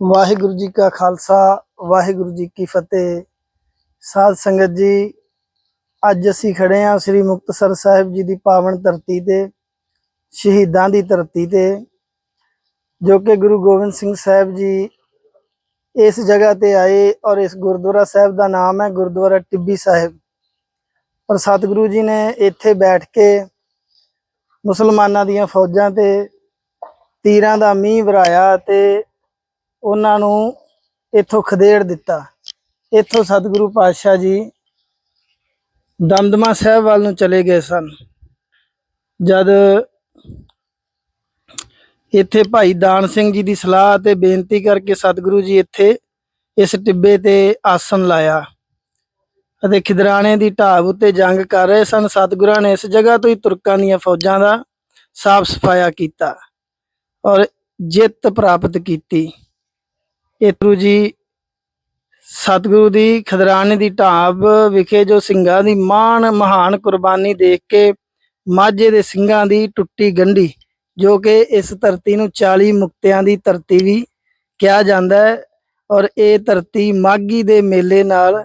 ਵਾਹਿਗੁਰੂ ਜੀ ਕਾ ਖਾਲਸਾ, ਵਾਹਿਗੁਰੂ ਜੀ ਕੀ ਫਤਿਹ। ਸਾਧ ਸੰਗਤ ਜੀ, ਅੱਜ ਅਸੀਂ ਖੜੇ ਹਾਂ ਸ੍ਰੀ ਮੁਕਤਸਰ ਸਾਹਿਬ ਜੀ ਦੀ ਪਾਵਨ ਧਰਤੀ ਤੇ, ਸ਼ਹੀਦਾਂ ਦੀ ਧਰਤੀ ਤੇ, ਜੋ ਕਿ ਗੁਰੂ ਗੋਬਿੰਦ ਸਿੰਘ ਸਾਹਿਬ ਜੀ ਇਸ ਜਗ੍ਹਾ ਤੇ ਆਏ ਔਰ ਇਸ ਗੁਰਦੁਆਰਾ ਸਾਹਿਬ ਦਾ ਨਾਮ ਹੈ ਗੁਰਦੁਆਰਾ ਟਿੱਬੀ ਸਾਹਿਬ। ਔਰ ਸਤਿਗੁਰੂ ਜੀ ਨੇ ਇੱਥੇ ਬੈਠ ਕੇ ਮੁਸਲਮਾਨਾਂ ਦੀਆਂ ਫੌਜਾਂ ਤੇ ਤੀਰਾਂ ਦਾ ਮੀਂਹ ਵਰਾਇਆ ਤੇ ਉਹਨਾਂ ਨੂੰ ਇੱਥੋਂ ਖਦੇੜ ਦਿੱਤਾ। ਇੱਥੋਂ ਸਤਿਗੁਰੂ ਪਾਤਸ਼ਾਹ ਜੀ ਦਮਦਮਾ ਸਾਹਿਬ ਵੱਲ ਨੂੰ ਚਲੇ ਗਏ ਸਨ। ਜਦ ਇੱਥੇ ਭਾਈ ਦਾਨ ਸਿੰਘ ਜੀ ਦੀ ਸਲਾਹ ਤੇ ਬੇਨਤੀ ਕਰਕੇ ਸਤਿਗੁਰੂ ਜੀ ਇੱਥੇ ਇਸ ਟਿੱਬੇ ਤੇ ਆਸਨ ਲਾਇਆ ਅਤੇ ਖਿਦਰਾਣੇ ਦੀ ਢਾਬ ਉੱਤੇ ਜੰਗ ਕਰ ਰਹੇ ਸਨ। ਸਤਿਗੁਰਾਂ ਨੇ ਇਸ ਜਗ੍ਹਾ ਤੋਂ ਹੀ ਤੁਰਕਾਂ ਦੀਆਂ ਫੌਜਾਂ ਦਾ ਸਾਫ਼ ਸਫਾਇਆ ਕੀਤਾ ਔਰ ਜਿੱਤ ਪ੍ਰਾਪਤ ਕੀਤੀ। ਇਹ ਗੁਰੂ ਜੀ ਸਤਿਗੁਰੂ ਦੀ ਖਦਰਾਣੇ ਦੀ ਢਾਬ ਵਿਖੇ ਜੋ ਸਿੰਘਾਂ ਦੀ ਮਾਣ ਮਹਾਨ ਕੁਰਬਾਨੀ ਦੇਖ ਕੇ ਮਾਝੇ ਦੇ ਸਿੰਘਾਂ ਦੀ ਟੁੱਟੀ ਗੰਢੀ ਜੋ ਕਿ ਇਸ ਧਰਤੀ ਨੂੰ 40 ਮੁਕਤਿਆਂ ਦੀ ਧਰਤੀ ਵੀ ਕਿਹਾ ਜਾਂਦਾ ਹੈ ਔਰ ਇਹ ਧਰਤੀ ਮਾਗੀ ਦੇ ਮੇਲੇ ਨਾਲ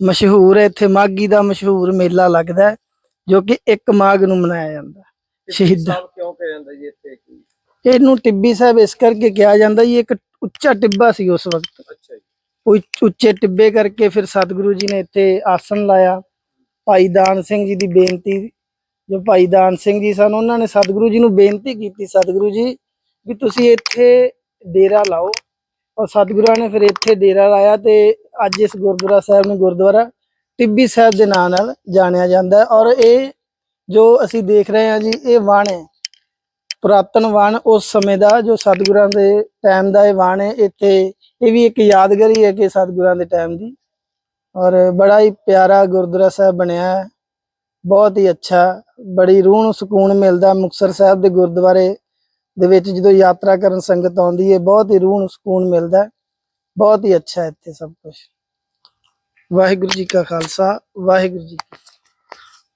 ਮਸ਼ਹੂਰ ਹੈ ਇੱਥੇ ਮਾਗੀ ਦਾ ਮਸ਼ਹੂਰ ਮੇਲਾ ਲੱਗਦਾ ਹੈ ਜੋ ਕਿ 1 ਮਾਘ ਨੂੰ ਮਨਾਇਆ ਜਾਂਦਾ। ਸ਼ਹੀਦਾਂ ਸਾਹਿਬ ਕਿਉਂ ਕਹਿ ਜਾਂਦਾ ਜੀ ਇੱਥੇ ਇਹਨੂੰ ਟਿੱਬੀ ਸਾਹਿਬ ਇਸ ਕਰਕੇ ਕਿਹਾ ਜਾਂਦਾ ਜੀ ਇੱਕ ਉੱਚਾ ਟਿੱਬਾ ਸੀ ਉਸ ਵਕਤ। ਅੱਛਾ ਜੀ। ਉੱਚ- ਉੱਚੇ ਟਿੱਬੇ ਕਰਕੇ ਫਿਰ ਸਤਿਗੁਰੂ ਜੀ ਨੇ ਇੱਥੇ ਆਸਣ ਲਾਇਆ। ਭਾਈ ਦਾਨ ਸਿੰਘ ਜੀ ਦੀ ਬੇਨਤੀ ਜੋ ਭਾਈ ਦਾਨ ਸਿੰਘ ਜੀ ਸਨ ਉਹਨਾਂ ਨੇ ਸਤਿਗੁਰੂ ਜੀ ਨੂੰ ਬੇਨਤੀ ਕੀਤੀ ਸਤਿਗੁਰੂ ਜੀ ਵੀ ਤੁਸੀਂ ਇੱਥੇ ਡੇਰਾ ਲਾਓ। ਔਰ ਸਤਿਗੁਰਾਂ ਨੇ ਫਿਰ ਇੱਥੇ ਡੇਰਾ ਲਾਇਆ ਤੇ ਅੱਜ ਇਸ ਗੁਰਦੁਆਰਾ ਸਾਹਿਬ ਨੂੰ ਗੁਰਦੁਆਰਾ ਟਿੱਬੀ ਸਾਹਿਬ ਦੇ ਨਾਂ ਨਾਲ ਜਾਣਿਆ ਜਾਂਦਾ ਹੈ। ਔਰ ਇਹ ਜੋ ਅਸੀਂ ਦੇਖ ਰਹੇ ਹਾਂ ਜੀ ਇਹ ਵਣ ਹੈ। ਪੁਰਾਤਨ ਵਣ ਉਸ ਸਮੇਂ ਦਾ ਜੋ ਸਤਿਗੁਰਾਂ ਦੇ ਟਾਈਮ ਦਾ ਇਹ ਵਣ ਹੈ, ਇੱਥੇ ਇਹ ਵੀ ਇੱਕ ਯਾਦਗਾਰੀ ਹੈ ਕਿ ਸਤਿਗੁਰਾਂ ਦੇ ਟਾਈਮ ਦੀ। ਔਰ ਬੜਾ ਹੀ ਪਿਆਰਾ ਗੁਰਦੁਆਰਾ ਸਾਹਿਬ ਬਣਿਆ ਹੈ। ਬਹੁਤ ਹੀ ਅੱਛਾ, ਬੜੀ ਰੂਹ ਨੂੰ ਸਕੂਨ ਮਿਲਦਾ ਮੁਕਤਸਰ ਸਾਹਿਬ ਦੇ ਗੁਰਦੁਆਰੇ ਦੇ ਵਿੱਚ ਜਦੋਂ ਯਾਤਰਾ ਕਰਨ ਸੰਗਤ ਆਉਂਦੀ ਹੈ, ਬਹੁਤ ਹੀ ਰੂਹ ਨੂੰ ਸਕੂਨ ਮਿਲਦਾ ਬਹੁਤ ਹੀ ਅੱਛਾ ਇੱਥੇ ਸਭ ਕੁਝ ਵਾਹਿਗੁਰੂ ਜੀ ਕਾ ਖਾਲਸਾ, ਵਾਹਿਗੁਰੂ ਜੀ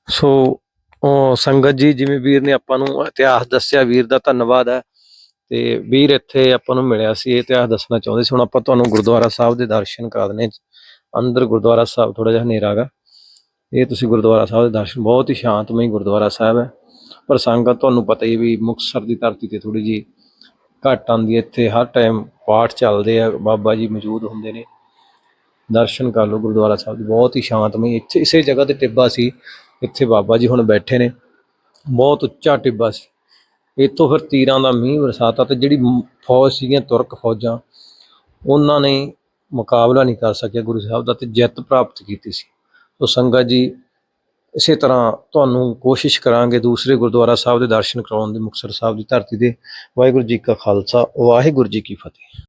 ਸੋ ਉਹ ਸੰਗਤ ਜੀ, ਜਿਵੇਂ ਵੀਰ ਨੇ ਆਪਾਂ ਨੂੰ ਇਤਿਹਾਸ ਦੱਸਿਆ, ਵੀਰ ਦਾ ਧੰਨਵਾਦ ਹੈ। ਤੇ ਵੀਰ ਇੱਥੇ ਆਪਾਂ ਨੂੰ ਮਿਲਿਆ ਸੀ, ਇਹ ਇਤਿਹਾਸ ਦੱਸਣਾ ਚਾਹੁੰਦੇ ਸੀ। ਹੁਣ ਆਪਾਂ ਤੁਹਾਨੂੰ ਗੁਰਦੁਆਰਾ ਸਾਹਿਬ ਦੇ ਦਰਸ਼ਨ ਕਰਾ ਦਨੇ ਅੰਦਰ ਗੁਰਦੁਆਰਾ ਸਾਹਿਬ ਥੋੜਾ ਜਿਹਾ ਹਨੇਰਾ ਗਾ ਇਹ ਤੁਸੀਂ ਗੁਰਦੁਆਰਾ ਸਾਹਿਬ ਦੇ ਦਰਸ਼ਨ, ਬਹੁਤ ਹੀ ਸ਼ਾਂਤਮਈ ਗੁਰਦੁਆਰਾ ਸਾਹਿਬ ਹੈ। ਪਰ ਸੰਗਤ ਤੁਹਾਨੂੰ ਪਤਾ ਹੀ ਵੀ ਮੁਕਤਸਰ ਦੀ ਧਰਤੀ ਤੇ ਥੋੜੀ ਜੀ ਘੱਟ ਆਉਂਦੀ ਹੈ। ਇੱਥੇ ਹਰ ਟਾਈਮ ਪਾਠ ਚੱਲਦੇ ਆ, ਬਾਬਾ ਜੀ ਮੌਜੂਦ ਹੁੰਦੇ ਨੇ। ਦਰਸ਼ਨ ਕਰ ਲਓ ਗੁਰਦੁਆਰਾ ਸਾਹਿਬ ਦੇ, ਬਹੁਤ ਹੀ ਸ਼ਾਂਤਮਈ। ਇੱਥੇ ਇਸੇ ਜਗ੍ਹਾ ਤੇ ਟਿੱਬਾ ਸੀ। ਇੱਥੇ ਬਾਬਾ ਜੀ ਹੁਣ ਬੈਠੇ ਨੇ। ਬਹੁਤ ਉੱਚਾ ਟਿੱਬਾ ਸੀ। ਇੱਥੋਂ ਫਿਰ ਤੀਰਾਂ ਦਾ ਮੀਂਹ ਵਰਸਾਤਾ ਤੇ ਜਿਹੜੀ ਫੌਜ ਸੀਗੀਆਂ ਤੁਰਕ ਫੌਜਾਂ, ਉਹਨਾਂ ਨੇ ਮੁਕਾਬਲਾ ਨਹੀਂ ਕਰ ਸਕਿਆ ਗੁਰੂ ਸਾਹਿਬ ਦਾ ਤੇ ਜਿੱਤ ਪ੍ਰਾਪਤ ਕੀਤੀ ਸੀ। ਸੋ ਸੰਗਤ ਜੀ, ਇਸੇ ਤਰ੍ਹਾਂ ਤੁਹਾਨੂੰ ਕੋਸ਼ਿਸ਼ ਕਰਾਂਗੇ ਦੂਸਰੇ ਗੁਰਦੁਆਰਾ ਸਾਹਿਬ ਦੇ ਦਰਸ਼ਨ ਕਰਾਉਣ ਦੀ, ਮੁਕਤਸਰ ਸਾਹਿਬ ਦੀ ਧਰਤੀ ਦੇ। ਵਾਹਿਗੁਰੂ ਜੀ ਕਾ ਖਾਲਸਾ, ਵਾਹਿਗੁਰੂ ਜੀ ਕੀ ਫਤਿਹ।